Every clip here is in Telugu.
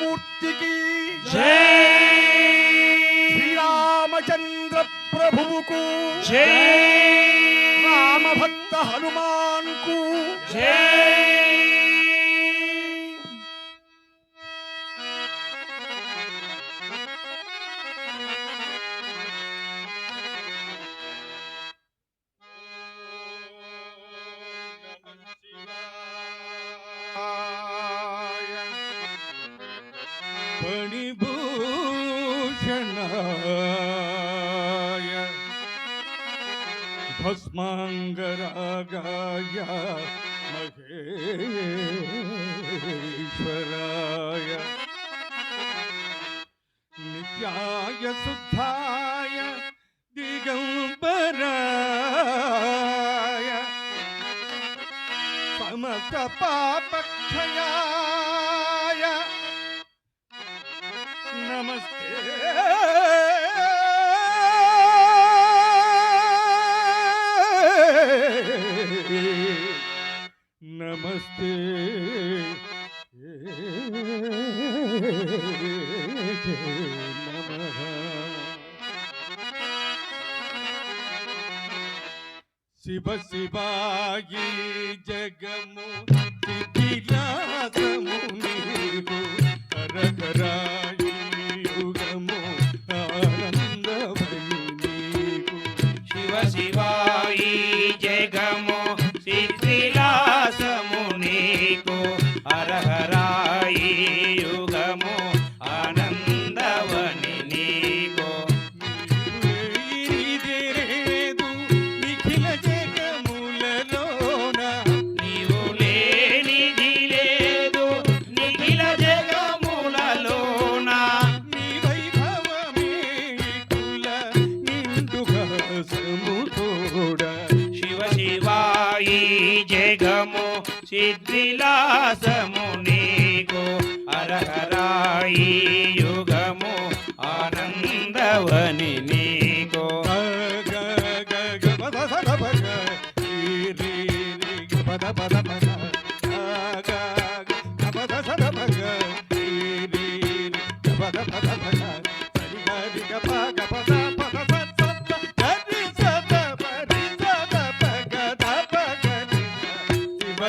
మూర్తికి శ్రీరామచంద్ర ప్రభువుకు జై. నిత్యాయ శుద్ధాయ దిగంబరాయ సమస్త పాపక్షయాయ నమస్తే నమస్తే Yeah. శివ శివాయి జగము విలాసము నీవు కరకరాయి యుగము ఆనందమై నీవు. శివ శివాయి జగము జగము సిద్ధిలాసము నీకు అరహరాయి యుగము ఆనందవని నీకు పద పద పద పద పద పద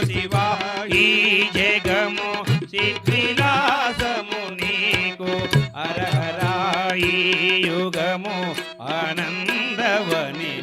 శివ ఈ జగము సిద్ధిలాసము నీకు. అరహరాయి యుగము ఆనందవని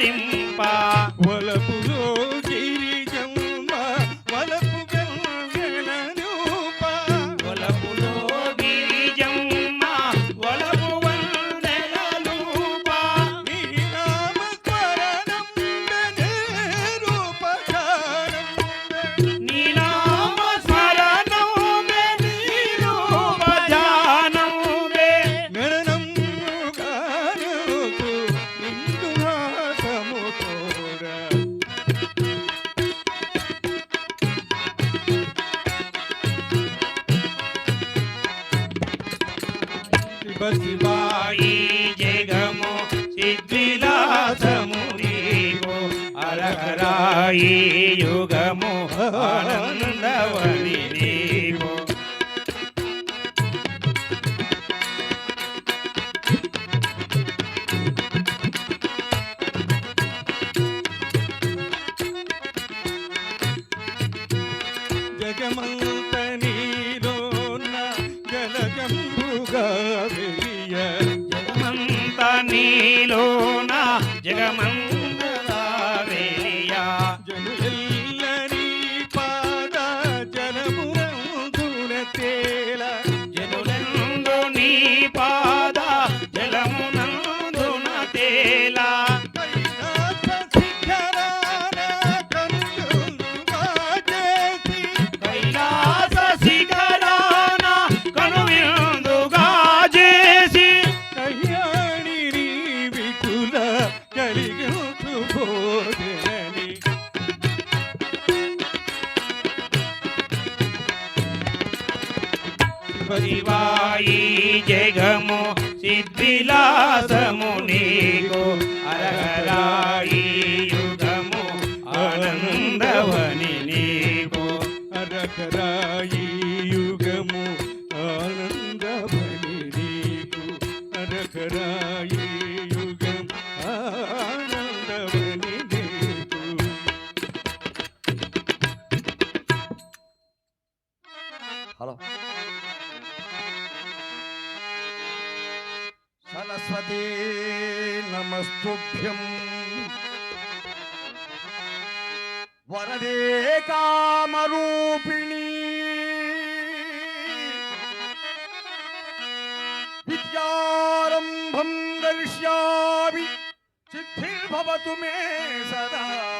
dim శివాయి జగము సిద్ధిలాసము నీవో. అరహరాయి యుగము ఆనందవని ఈ జగము సిద్ధిలాసము నీకు. అరహరాయి సరస్వతీ నమస్తుభ్యం. వరదే కామరూపిణీ. విద్యారంభం దర్శ్యామి సిద్ధిర్భవతు మే సదా.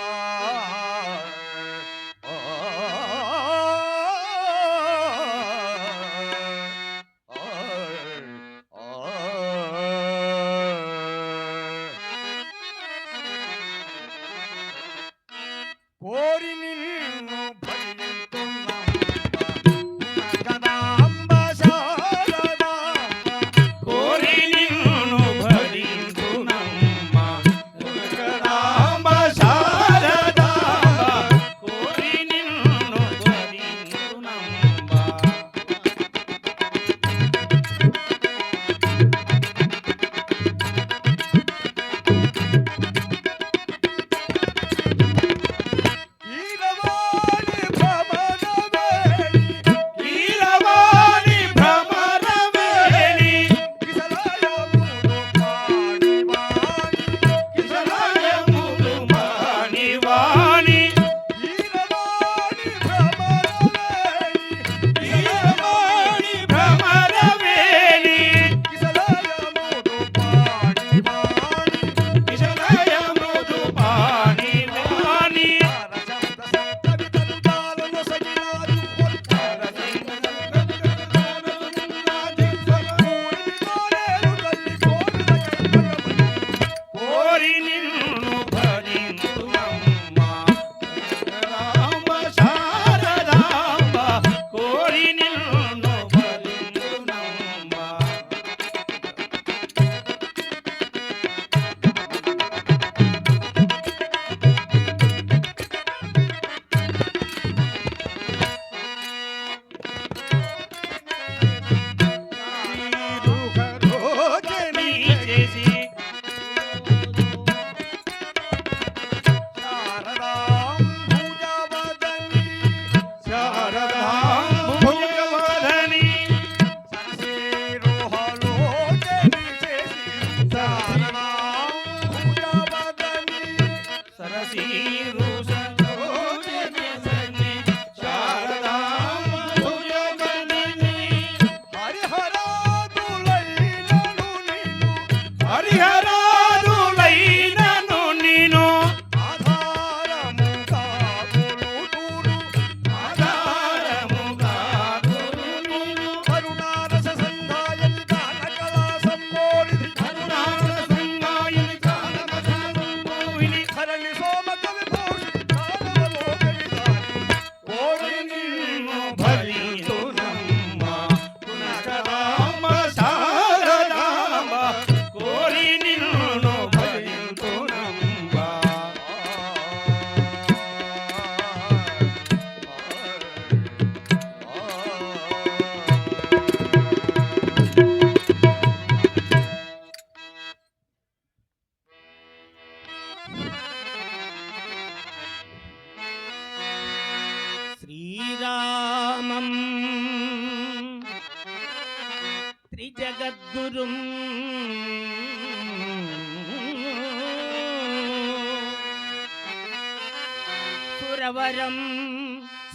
ఘోరవరం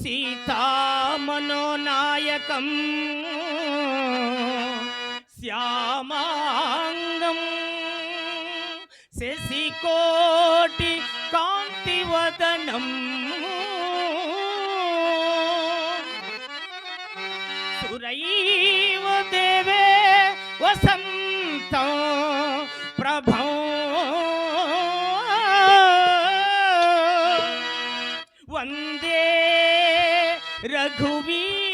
సీతామనోనాయకం శ్యామాంగం శశికోటి కాంతివదనం. సురైవ దేవే వస रघुवीर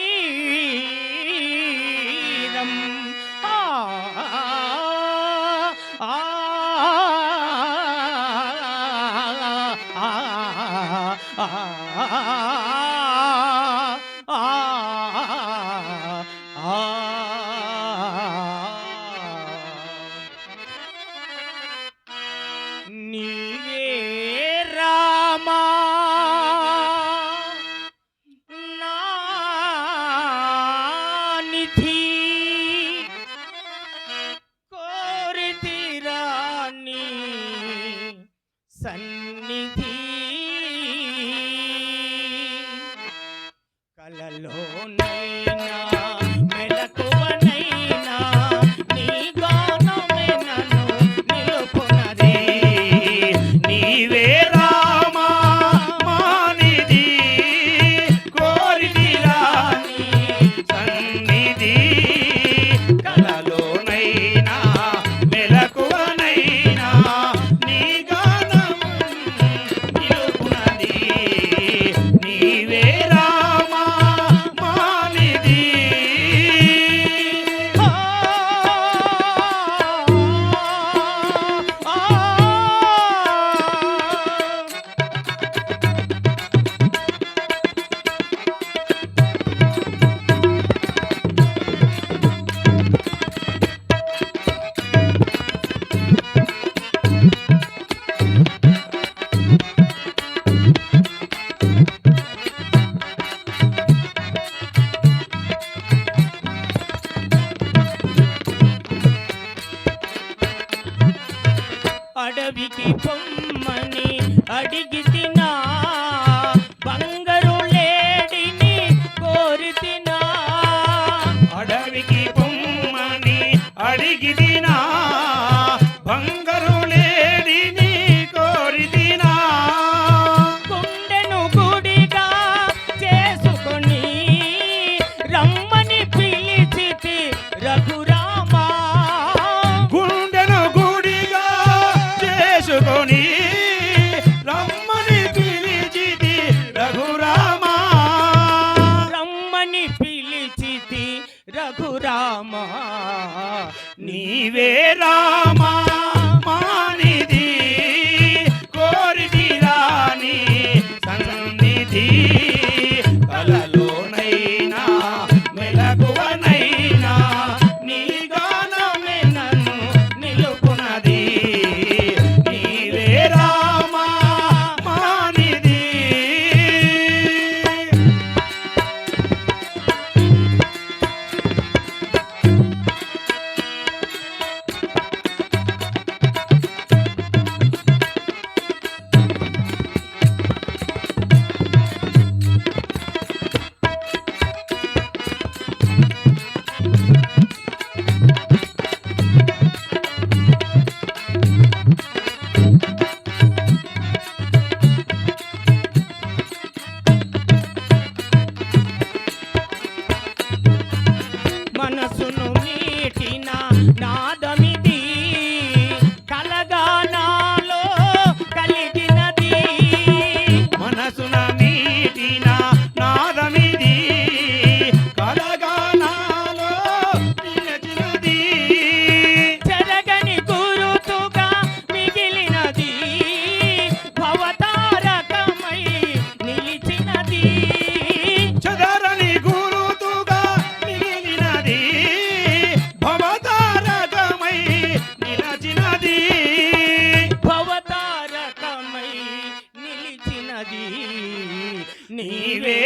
Công నీవే రామా మానిది కోరిది రాని సన్నిధి. నీవే